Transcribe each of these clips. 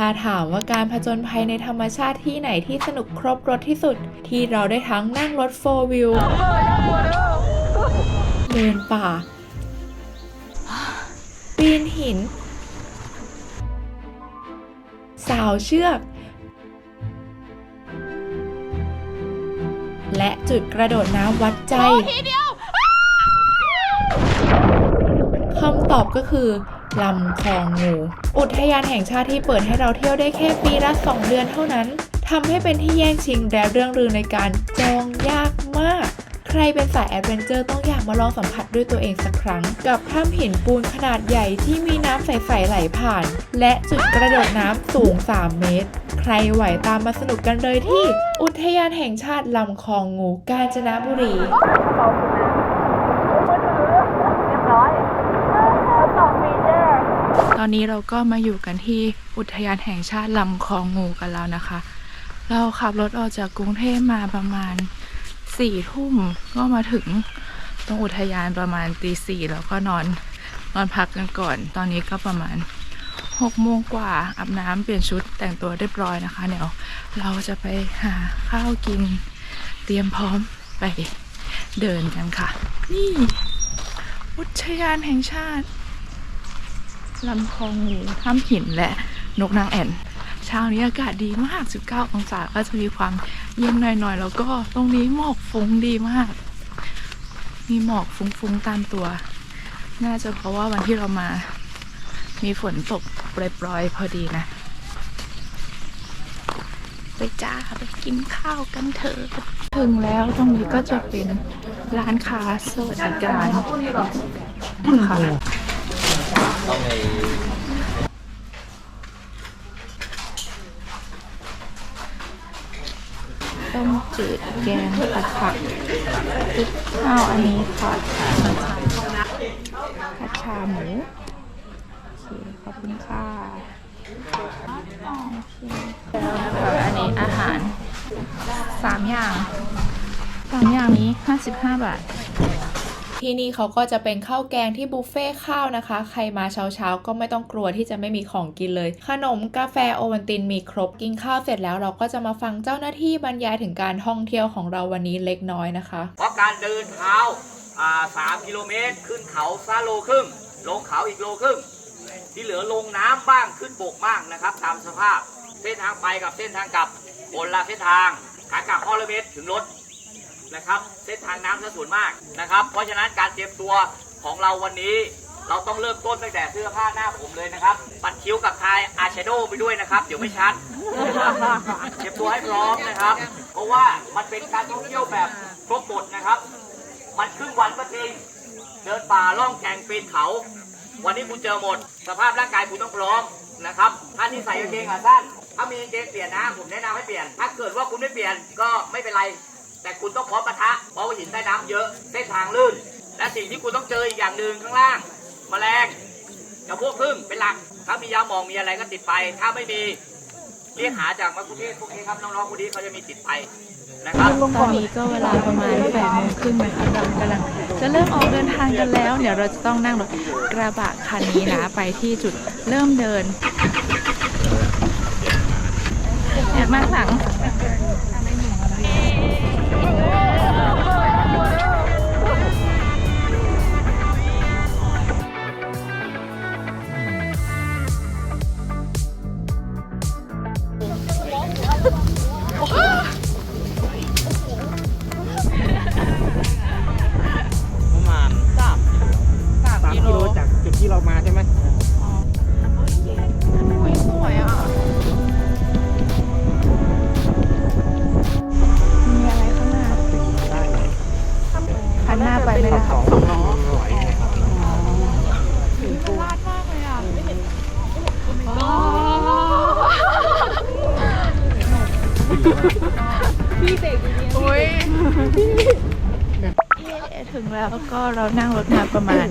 ถ้าถามว่าการผจญภัยในธรรมชาติที่ไหนที่สนุกครบรถที่สุด ที่เราได้ทั้งนั่งรถโฟวิวเดินป่า ปีนหิน สาวเชือก และจุดกระโดดน้ำวัดใจคำตอบก็คือ ลำคลองงูอุทยานแห่งชาติที่เปิดให้เราเที่ยวได้แค่ปีละ2เดือนเท่านั้นทำให้เป็นที่แย่งชิงและเรื่องลือในการจองยากมาก ใครเป็นสายแอดเวนเจอร์ต้องอยากมาลองสัมผัสด้วยตัวเองสักครั้ง กับถ้ำหินปูนขนาดใหญ่ที่มีน้ำใสๆไหลผ่าน และจุดกระโดดน้ำสูง 3 เมตร ใครไหวตามมาสนุกกันเลยที่ อุทยานแห่งชาติลำคลองงูกาญจนบุรี ต อนนี้เราก็มาอยู่กันที่อุทยานแห่งชาติลำคลองงูกันแล้วนะคะ เราขับรถออกจากกรุงเทพมาประมาณสี่ทุ่มก็มาถึงตรงอุทยานประมาณตีสี่แล้วก็นอนนอนพักกันก่อน ตอนนี้ก็ประมาณหกโมงกว่าอาบน้ำเปลี่ยนชุดแต่งตัวเรียบร้อยนะคะเดี๋ยวเราจะไปหาข้าวกิน เตรียมพร้อมไปเดินกันค่ะ นี่ อุทยานแห่งชาติ ลำคลองงูถ้ำหินและนกนางแอ่นเช้านี้อากาศดีมาก 19 องศาก็จะมีความเย็นหน่อยๆ แล้วก็ตรงนี้หมอกฟุ้งดีมาก มีหมอกฟุ้งๆตามตัว น่าจะเพราะว่าวันที่เรามา มีฝนตกปล่อยๆ พอดีนะ ไปจ้าไปกินข้าวกันเถอะถึงแล้วตรงนี้ก็จะเป็นร้านค้าสวัสดิการค่ะ ต้มจืดแกงผัดผักซุปข้าวอันนี้ค่ะผัดชาหมูโอเคขอบคุณค่ะโอเคแล้วอันนี้อาหารสามอย่างสามอย่างนี้55บาท ที่นี่เขาก็จะเป็นข้าวแกงที่บุฟเฟ่ข้าวนะคะ ใครมาเช้าๆ ก็ไม่ต้องกลัวที่จะไม่มีของกินเลย ขนมกาแฟโอวัลตินมีครบกินข้าวเสร็จแล้วเราก็จะมาฟังเจ้าหน้าที่บรรยายถึงการท่องเที่ยวของเราวันนี้เล็กน้อยนะคะ เพราะการเดินเท้าสามกิโลเมตรขึ้นเขาซาโลครึ่งลงเขาอีกโลครึ่งที่เหลือลงน้ำบ้างขึ้นบกบ้างนะครับ ตามสภาพเส้นทางไปกับเส้นทางกลับคนละเส้นทางขากลับข้อละเมตรถึงรถ นะครับเส้นทางน้ำจะส่วนมากนะครับ เพราะฉะนั้นการเตรียมตัวของเราวันนี้ เราต้องเริ่มต้นตั้งแต่เสื้อผ้าหน้าผมเลยนะครับ ปัดคิ้วกับทายอายแชโดไปด้วยนะครับ เดี๋ยวไม่ชัดเตรียมตัวให้พร้อมนะครับ เพราะว่ามันเป็นการท่องเที่ยวแบบครบหมดนะครับ มันครึ่งวันก็จริงเดินป่าล่องแก่งปีนเขา วันนี้คุณเจอหมด สภาพร่างกายคุณต้องพร้อมนะครับท่านที่ใส่กางเกงขาสั้นถ้ามีกางเกงเปลี่ยนนะ ผมแนะนำให้เปลี่ยน ถ้าเกิดว่าคุณไม่เปลี่ยนก็ไม่เป็นไร แต่คุณต้องพร้อมปะทะเพราะว่าหินใต้น้ำเยอะเส้นทางลื่น และสิ่งที่คุณต้องเจออีกอย่างหนึ่งข้างล่าง แมลงกับพวกพึ่งเป็นหลัก ถ้ามียาหมองมีอะไรก็ติดไป ถ้าไม่มีเรียกหาจากมัคคุเทศพวกนี้ครับน้องๆพวกนี้เขาจะมีติดไปนะครับ ตอนนี้ก็เวลาประมาณ8โมงครึ่งนะคะเรากำลังจะเริ่มออกเดินทางกันแล้ว เดี๋ยวเราจะต้องนั่งรถกระบะคันนี้นะไปที่จุดเริ่มเดินอยากมาข้างหลัง อ้ยถึงแล้วก็เรานั่งรถมาประมาณ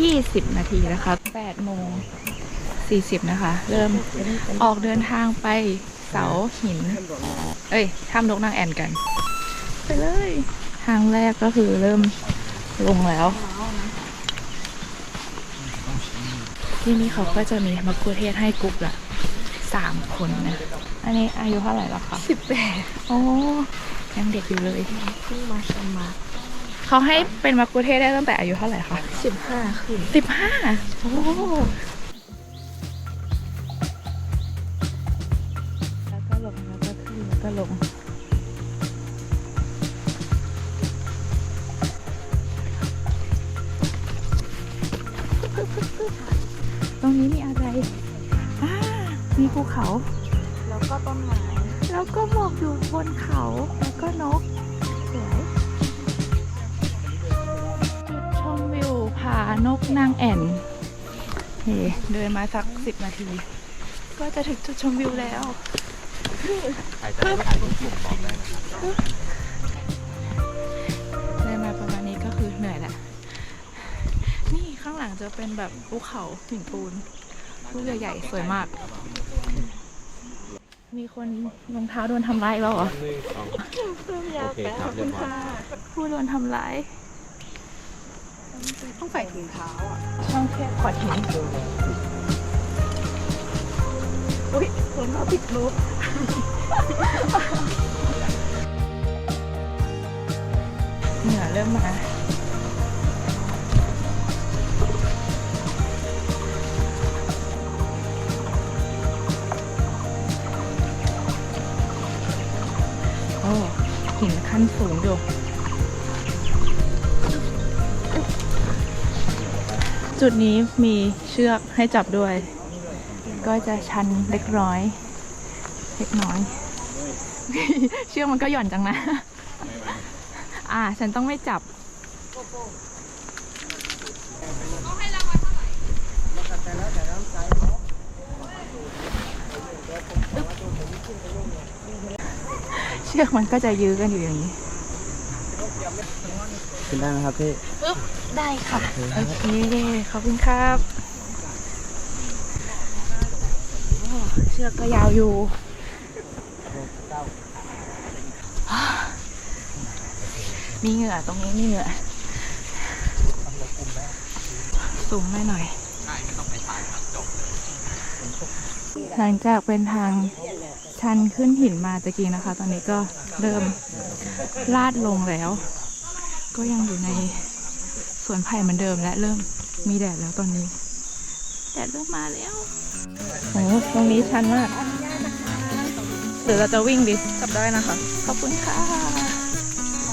20 นาทีนะคะ8โมง40 นะคะ เริ่มออกเดินทางไปเสาหิน เอ้ยถ้ำนกนางแอ่นกัน ไปเลย ทางแรกก็คือเริ่มลงแล้ว ที่นี่เขาก็จะมีมะกุเทศให้กรุ๊ปละ สามคนนะ อันนี้อายุเท่าไหร่แล้วคะสิบแปดโอ้ยังเด็กอยู่เลยเพิ่งมาสมัครเขาให้เป็นมักคุเทศได้ตั้งแต่อายุเท่าไหร่คะสิบห้าขึ้นสิบห้าโอ้แล้วก็ลงแล้วก็ขึ้นแล้วก็ลง ภูเขา แล้วก็ต้นไม้ แล้วก็หมอกอยู่บนเขา แล้วก็นก สวยจุดชมวิวผานกนางแอ่นเฮ้เดินมาสักสิบนาที ก็จะถึงจุดชมวิวแล้วเดินมาประมาณนี้ก็คือเหนื่อยแหละ นี่ข้างหลังจะเป็นแบบภูเขาหินปูน ลูกใหญ่ๆ สวยมาก มีคนรองเท้าโดนทำร้ายอีกแล้วเหรอยาวแป๊บขอบคุณค่ะผู้โดนทำร้าย ต้องใส่ถุงเท้าอะช่องแคบขอดหินอุ้ยรองเท้าติดลบเหงื่อเริ่มมา ขั้นสูงอยู่จุดนี้มีเชือกให้จับด้วย ก็จะชันเล็กน้อย เล็กน้อย เชือกมันก็หย่อนจังนะ อ่า ฉันต้องไม่จับ เชือกมันก็จะยื้อกันอยู่อย่างนี้ ขึ้นได้ไหมครับพี่ ได้ค่ะ โอเค ขอบคุณครับโอ้เชือกก็ยาวอยู่ มีเหงื่อตรงนี้มีเหงื่อสูงไม่หน่อย หลังจากเป็นทาง ชันขึ้นหินมาตะกี้นะคะ ตอนนี้ก็เริ่มลาดลงแล้ว ก็ยังอยู่ในสวนไผ่เหมือนเดิมและเริ่มมีแดดแล้วตอนนี้ แดดเริ่มมาแล้วโอ้ตรงนี้ชันมากหรือเราจะวิ่งดิจับได้นะคะ ขอบคุณค่ะ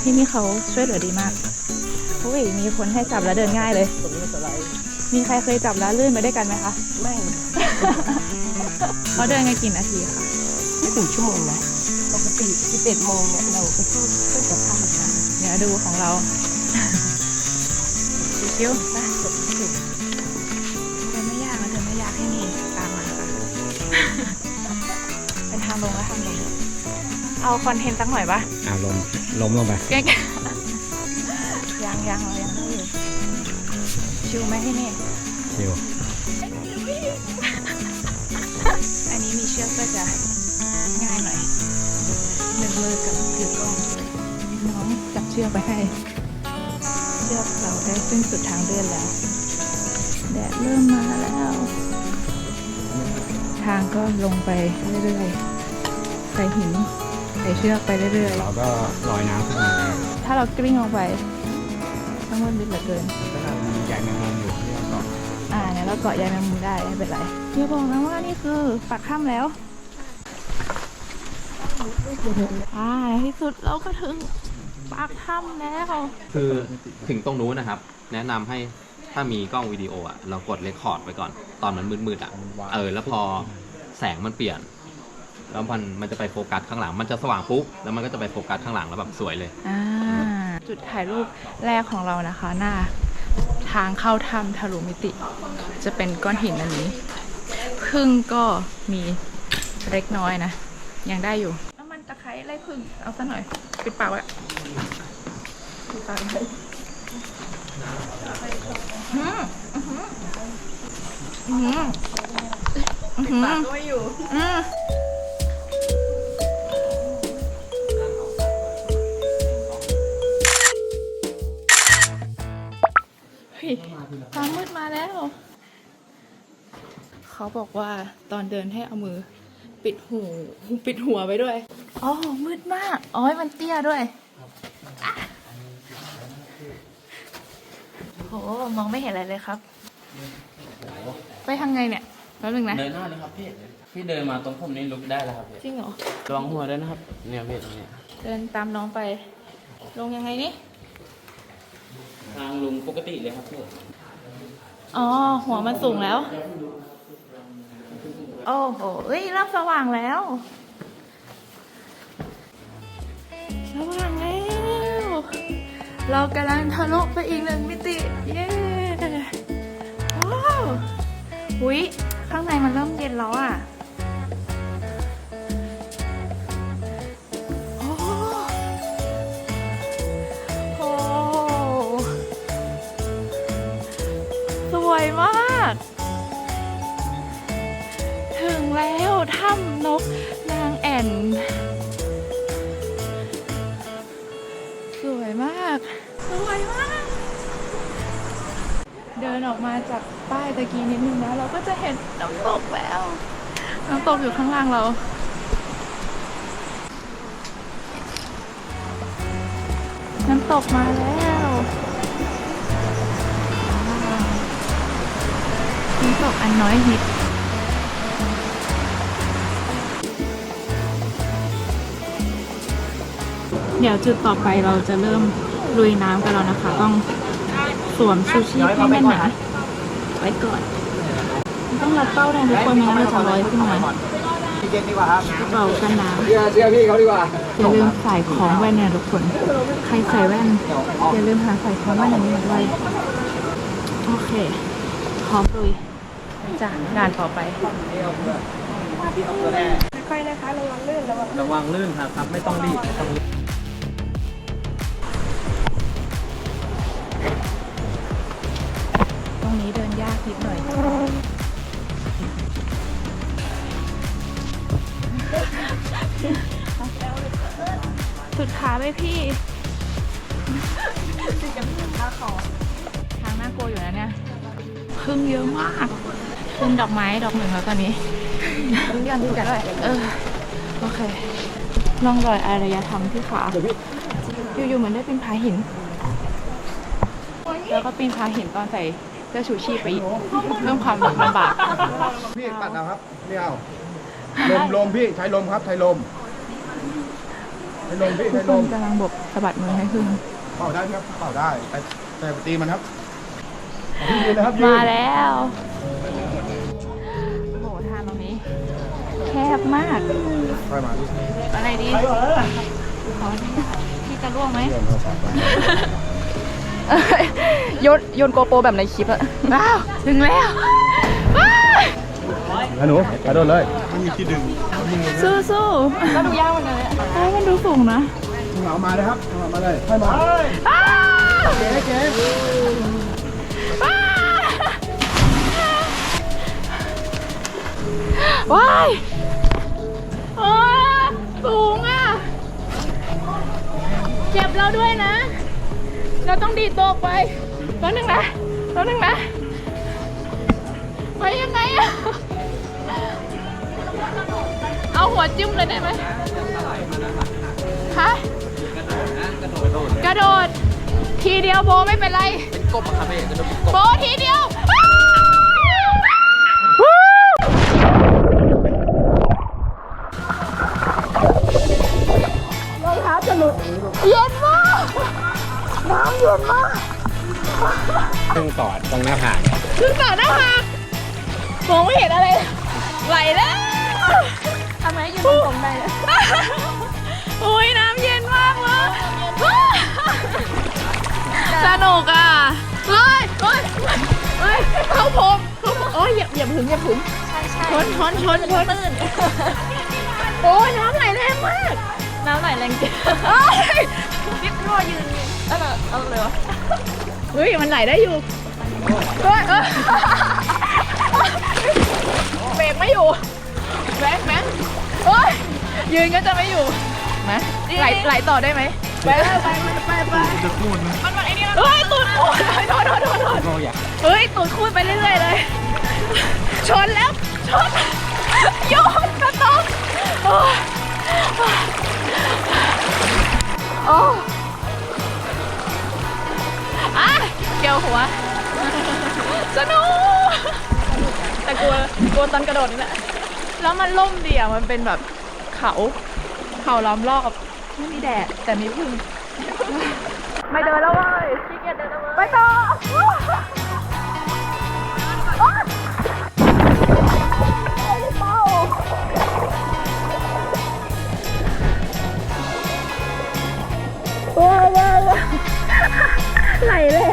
ที่นี่เขาช่วยเหลือดีมากอุ้ยมีคนให้จับแล้วเดินง่ายเลย มีใครเคยจับแล้วลื่นไปด้วยกันไหมคะ ไม่เขาเดินกันกี่นาทีคะ ไม่ถึงชั่วโมงนะปกติ11โมงเนี่ยเราก็พูดเพื่อจะข้ามกันเดี๋ยวดูของเราชิวๆไปจบถึงเดินไม่ยากนะเดินไม่ยากให้นี่ตามมาค่ะเป็นทางลงและทางลงเอาคอนเทนต์สักหน่อยปะอ่าลมล้มลงไปแกล้งยังยังเรายังได้อยู่ชิวไหมให้นี่ชิวอันนี้มีเชือกก็จะ เชือกไปให้ เชือกเราได้สิ้นสุดทางเดินแล้ว แดดเริ่มมาแล้ว ทางก็ลงไปเรื่อยๆใส่หินใส่เชือกไปเรื่อยเราก็ลอยน้ำขึ้นมาๆ ถ้าเรากลิ้งลงไปต้องมันลึกเหลือเกิน ก็มีใหญ่แมงมุมอยู่ที่เราเกาะอ่าเนี่ยเราเกาะยายแมงมุมได้ไม่เป็นไรอย่าบอกนะว่านี่คือปากถ้ำแล้ว อ่าในที่สุดเราก็ถึง ปากถ้ำแล้ว คือถึงตรงนู้นนะครับ แนะนำให้ถ้ามีกล้องวิดีโออะเรากดเรคคอร์ดไว้ก่อน ตอนมันมืดๆอะเออแล้วพอแสงมันเปลี่ยน แล้วมันมันจะไปโฟกัสข้างหลัง มันจะสว่างปุ๊บแล้วมันก็จะไปโฟกัสข้างหลังแล้วแบบสวยเลย อ่า จุดถ่ายรูปแรกของเรานะคะ หน้า ทางเข้าถ้ำทะลุมิติ จะเป็นก้อนหินอันนี้ พึ่งก็มีเล็กน้อยนะ ยังได้อยู่น้ำมันตะไคร้ไล่พึ่งเอาซะหน่อย ปิดปากไว้ปิดปากไว้ อื้อหืออื้อหืออื้อหือปากก็ไม่อยู่อืมเฮ้ยฟ้ามืดมาแล้ว เขาบอกว่าตอนเดินให้เอามือ ปิดหู ปิดหัวไปด้วย อ๋อ มืดมาก อ๋อ มันเตี้ยด้วยอะโหมองไม่เห็นอะไรเลยครับ ไปทางไงเนี่ยแป๊บนึงนะ เดินหน้าเลยครับพี่ พี่เดินมาตรงผมนี่ลุกได้แล้วครับพี่จริงเหรอ ระวังหัวด้วยนะครับ เนี่ยพี่ตรงเนี้ยเดินตามน้องไป ลงยังไงนี่ ทางลุงปกติเลยครับพี่อ๋อ หัวมันสูงแล้ว โอ้โหเอ้ยเริ่มสว่างแล้ว สว่างแล้ว เรากำลังทะลุไปอีกหนึ่งมิติ เย้ ว้าวหุยข้างในมันเริ่มเย็นแล้วอะ ออกมาจากป้ายตะกี้นิดนึงแล้ว เราก็จะเห็นน้ำตกแล้ว น้ำตกอยู่ข้างล่างเรา น้ำตกมาแล้วว้าวน้ำตกอันน้อยฮิตเดี๋ยวจุดต่อไปเราจะเริ่มลุยน้ำกันแล้วนะคะ ต้องส วมชูชีพให้แน่นหนาไว้ก่อน ต้องรัดเป้านะทุกคนไม่งั้นเราจะลอยขึ้นมาเย็นดีกว่าครับกระเป๋ากันน้ำเชื่อเชื่อพี่เขาดีกว่าอย่าลืมใส่ของแว่นเนี่ยทุกคน ใครใส่แว่นอย่าลืมหาใส่ของแว่นอย่างนี้มาด้วยโอเคพร้อมลุยจากงานต่อไประวังลื่นครับครับ ไม่ต้องรีบไม่ต้องรีบ รงนี้เดินยากนิดหน่อย สุดขาไหมพี่ทางน่ากลัวอยู่นะเนี่ยพึ่งเยอะมากพึ่งดอกไม้ดอกหนึ่งแล้วตอนนี้พึ่งยันพึ่งกันด้วยเออโอเคลองรอยอารยธรรมที่ขาอยู่ๆเหมือนได้เป็นผาหิน แล้วก็ปีนผาหินตอนใส่ เสื้อชูชีพไปอีกเพิ่มความลำบาก พี่ปัดเอาครับไม่เอาลมลมพี่ใช้ลมครับใช้ลมใช้ลมพี่ทุกใช้คลนมกำลังบกสะบัดมือให้พึ่งเป่าได้ครับเป่าได้แต่แต่ตีมันครับเอาพี่ยืนนะครับยืนมาแล้วโอ้โหทางตรงนี้ แคบมากค่อยมาพี่อะไรดีขอพี่จะร่วงไหม เดินเข้าไป โยนโยนโกโปรแบบในคลิปอะว้าวถึงแล้วว้าวแล้วหนูกระโดดเลยไม่มีที่ดึงสู้สู้ก็ดูยากเหมือนกันเลยมันดูสูงนะเอามาเลยครับเอามาเลยค่อยมาอ้าวเก๋เก๋ว้าวว้ายโอ้สูงอะ เจ็บเราด้วยนะ เราต้องดีดตัวออกไปแป๊บนึงนะแป๊บนึงนะไปยังไงอะเอาหัวจิ้มเลยได้ไหมฮะกระโดด ทีเดียวโบไม่เป็นไร เป็นกบอะครับพี่กระโดดเป็นกบโบทีเดียว ซึ่งกอดตรงหน้าผากขึ้นก่อนนะหักมองไม่เห็นอะไรไหลแล้วทำไมยืนตรงๆได้เลยโอ้ยน้ำเย็นมากเลยสนุกอะเฮ้ยเฮ้ยเฮ้ยเข้าผมเข้าผมโอ้ยอย่าอย่าถึงอย่าถึงชนชนชนชนโอ้ยน้ำไหลแรงมาก น้ำไหลแรงจริงเฮ้ยนิดรอยืนเอาเลยเอาเลยวะ เฮ้ยมันไหลได้อยู่เฮ้ยเอ้ยเบรกไม่อยู่แบงค์แบงค์เฮ้ยยืนก็จะไม่อยู่นะไหลไหลต่อได้ไหมไปไปไปไปจะคูดมันมันไอ้นี่เฮ้ยตูดคูดโดนโดนโดนโดนเฮ้ยตูดคูดไปเรื่อยๆเลย ชนแล้วชนโยนกระตกโอ้ยโอ้ อะเกี่ยวหัว สนุก แต่กลัวกลัวตอนกระโดดนี่แหละ แล้วมันล่มดีอะมันเป็นแบบเขา เขาล้อมรอบ ไม่มีแดด แต่มีพึ่ง ไม่เดินแล้วเว้ยขี้เกียจเดินแล้วเว้ย ไปต่อว้าวว้าว ไหลแรง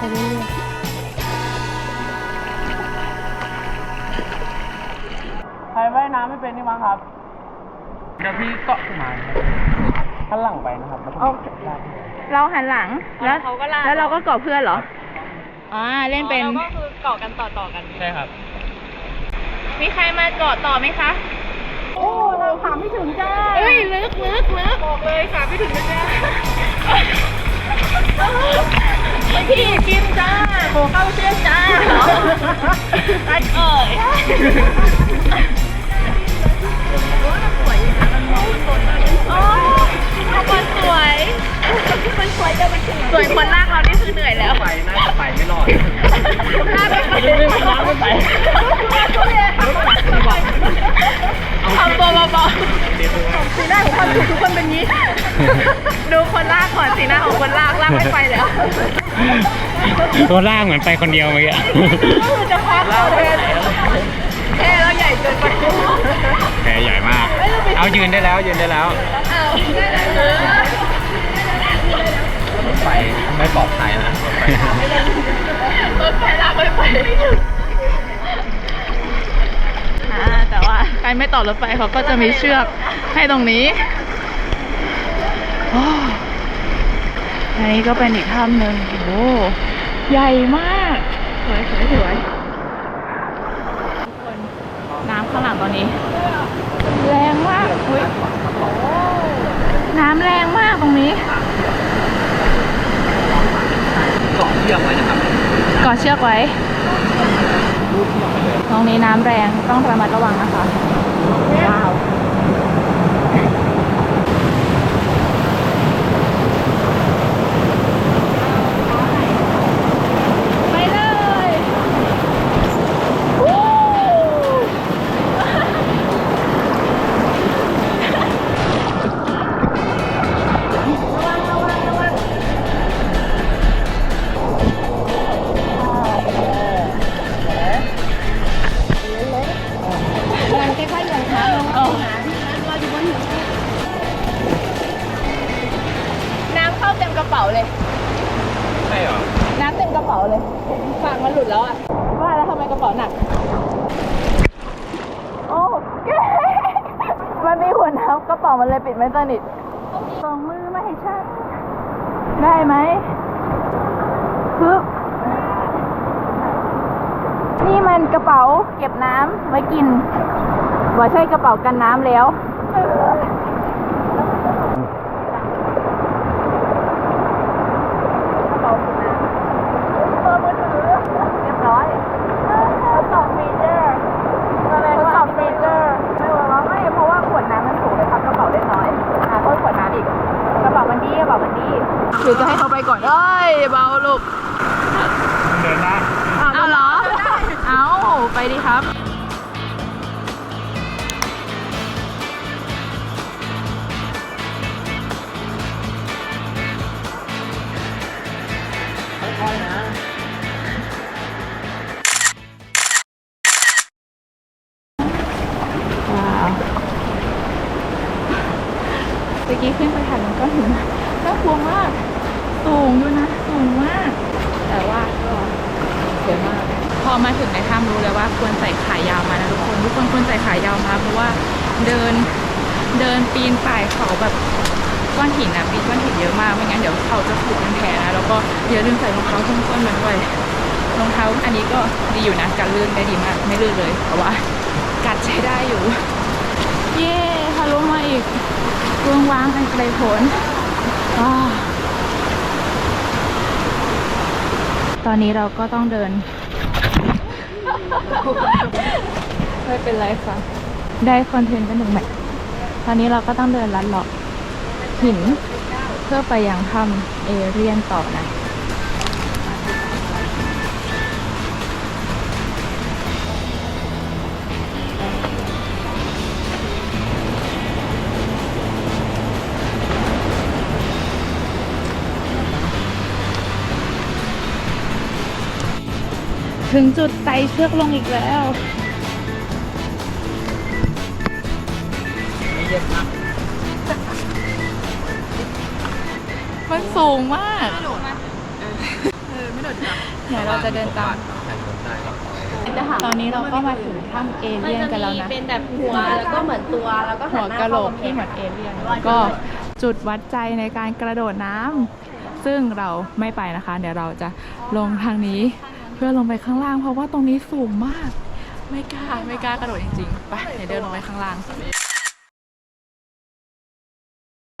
ไปเรื่อยๆใครว่ายน้ำไม่เป็นนี่มั้งครับเดี๋ยวพี่เกาะขึ้นมาข้างหลังไปนะครับแล้วก็ลากเราหันหลังแล้วเขาก็ลาก แล้วเราก็เกาะเพื่อนเหรออ่าเล่นเป็นเราก็คือเกาะกันต่อต่อๆกัน ใช่ครับ มีใครมาเกาะต่อไหมคะ โอ้เราขาไม่ถึงจ้าเอ้ยลึกลึกลึกบอกเลยขาไม่ถึงนะจ้า พี่กินจ้าโบเข้าเส้นจ้าอันเอ่ยโอ้คนสวยคนสวยจะไปถึงสวยคนลากเรานี่คือเหนื่อยแล้วไปน่าจะไปไม่รอดลากไม่ไปไม่ไปน้ำไม่ไปทำตัวเบาๆสีหน้าของคนถูกทุกคนเป็นงี้ ดูคนลากก่อนสีหน้าของคนลากลากไม่ไปแล้ว ตัวล่างเหมือนไปคนเดียวเมื่อกี้จะพักเราเลยเท่แล้วใหญ่เกินไปแผลใหญ่มาก เอายืนได้แล้วยืนได้แล้วอ้าวเออไปไม่ปลอดภัยนะรถไฟลากไม่ไปอ่าแต่ว่าใครไม่ต่อรถไฟเขาก็จะมีเชือกให้ตรงนี้โอ้ อันนี้ก็เป็นอีกถ้ำหนึ่งโอ้ใหญ่มาก สวยสวยสวยทุกคนน้ำข้างหลังตอนนี้ แรงมากอุ๊ยน้ำแรงมากตรงนี้เกาะเชือกไว้นะครับเกาะเชือกไว้ ตรงนี้น้ำแรงต้องระมัดระวังนะคะว้าว ป๋าเลย ใช่เหรอน้ำเต็มกระเป๋าเลยฝากมันหลุดแล้วอะ ว่าแล้วทำไมกระเป๋าหนัก โอ้เก่งมันมีหัวน้ำกระเป๋ามันเลยปิดไม่สนิทส่งมือมาให้ฉันได้ไหมปึ๊บนี่มันกระเป๋าเก็บน้ำไว้กิน ว่าใช่กระเป๋ากันน้ำแล้ว กระเป๋าเก็บน้ำเบอร์มือถือเรียบร้อยทดสอบฟีเจอร์ทดสอบฟีเจอร์ไม่เวิร์กแล้วไม่เพราะว่าขวดน้ำมันสูงเลยครับกระเป๋าเล็กน้อยอ่าโทษขวดน้ำอีกกระเป๋ามันดีกระเป๋ามันดี หรือจะให้เขาไปก่อนเอ้ยเบาลูกเดินได้เอาเหรอ เอาไปดีครับ เขาแบบก้อนหินนะปีก้อนหินเยอะมากไม่งั้นเดี๋ยวเขาจะผูกเป็นแผลนะแล้วก็อย่าลืมใส่รองเท้าส้นๆมาด้วยรองเท้าอันนี้ก็ดีอยู่นะกันลื่นได้ดีมากไม่ลื่นเลยแต่ว่ากัดใช้ได้อยู่เย้ทะลุมาอีกเวงว้างอันไกลโพ้นตอนนี้เราก็ต้องเดิน ไม่เป็นไรค่ะ ได้คอนเทนต์กันหนึ่งแมท ตอนนี้เราก็ต้องเดินลัดเลาะหินเพื่อไปยังถ้ำเอเรียนต่อนะถึงจุดไต่เชือกลงอีกแล้ว มันสูงมาก ไม่โดดเดี๋ยวเราจะเดินตาม ตอนนี้เราก็มาถึงถ้ำเอเลี่ยนกันแล้วนะ เป็นแบบหัวแล้วก็เหมือนตัวแล้วก็หัวกะโหลกที่เหมือนเอเลี่ยนก็จุดวัดใจในการกระโดดน้ำซึ่งเราไม่ไปนะคะ เดี๋ยวเราจะลงทางนี้เพื่อลงไปข้างล่าง เพราะว่าตรงนี้สูงมาก ไม่กล้าไม่กล้ากระโดดจริงๆไปเดี๋ยวเดินลงไปข้างล่าง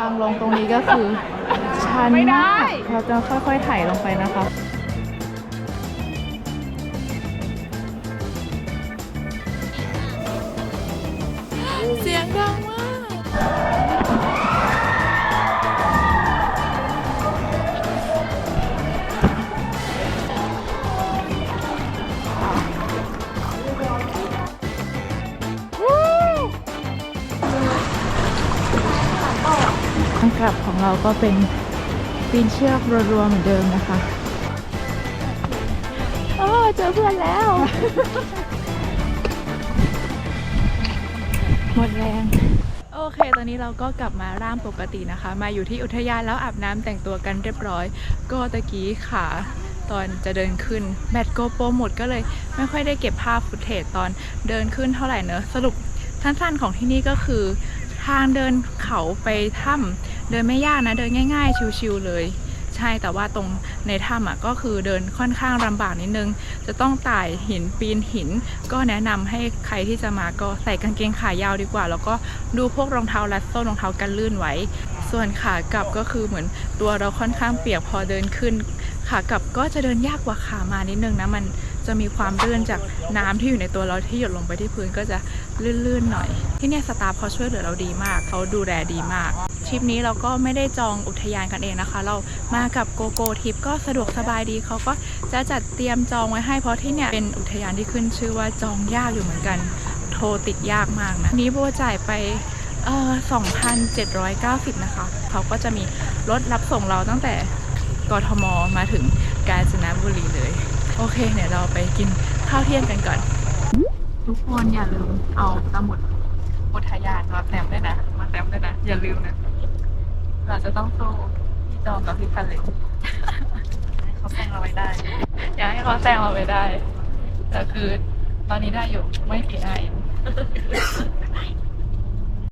ทางลงตรงนี้ก็คือชันมากเราจะค่อยๆไถ่ลงไปนะคะเสียงดังมาก กลับของเราก็เป็นปีนเชือกรัวๆเหมือนเดิมนะคะ โอ้เจอเพื่อนแล้ว หมดแรง โอเค ตอนนี้เราก็กลับมาร่างปกตินะคะ มาอยู่ที่อุทยานแล้วอาบน้ำแต่งตัวกันเรียบร้อย ก็ตะกี้ขาตอนจะเดินขึ้นแบตโกโปรหมดก็เลยไม่ค่อยได้เก็บภาพฟุตเทจตอนเดินขึ้นเท่าไหร่เนอะสรุปสั้นๆของที่นี่ก็คือ ทางเดินเขาไปถ้ำ เดินไม่ยากนะเดินง่าย ๆ ชิวๆเลยใช่แต่ว่าตรงในถ้ำอะก็คือเดินค่อนข้างลำบากนิดนึง จะต้องไต่หินปีนหิน ก็แนะนำให้ใครที่จะมาก็ใส่กางเกงขายาวดีกว่า แล้วก็ดูพวกรองเท้ารัดส้นรองเท้ากันลื่นไว้ ส่วนขากลับก็คือเหมือนตัวเราค่อนข้างเปียกพอเดินขึ้น ขากลับก็จะเดินยากกว่าขามานิดนึงนะมันจะมีความลื่นจากน้ำที่อยู่ในตัวเราที่หยดลงไปที่พื้นก็จะลื่นๆหน่อย ที่เนี่ยสตาฟเขาช่วยเหลือเราดีมากเขาดูแลดีมาก ทริปนี้เราก็ไม่ได้จองอุทยานกันเองนะคะ เรามากับโกโก้ทริปก็สะดวกสบายดีเขาก็จะจัดเตรียมจองไว้ให้เพราะที่เนี่ยเป็นอุทยานที่ขึ้นชื่อว่าจองยากอยู่เหมือนกัน โทรติดยากมากนะ นี้โบจ่ายไปเอ่อ2,790 นะคะ เขาก็จะมีรถรับส่งเราตั้งแต่กทมมาถึงกาญจนบุรีเลย โอเคเดี๋ยเราไปกินข้าวเที่ยงกันก่อน ทุกคนอย่าลืมเอาสมุดอุทยานมาแต้มด้วยนะ มาแต้มด้วยนะ อย่าลืมนะ เราจะต้องสู้พี่จองกับพี่พันเลยให้เขาแซงเราไว้ได้ อย่าให้เขาแซงเราไว้ได้ แต่คือตอนนี้ได้อยู่ไม่กี่ไอาย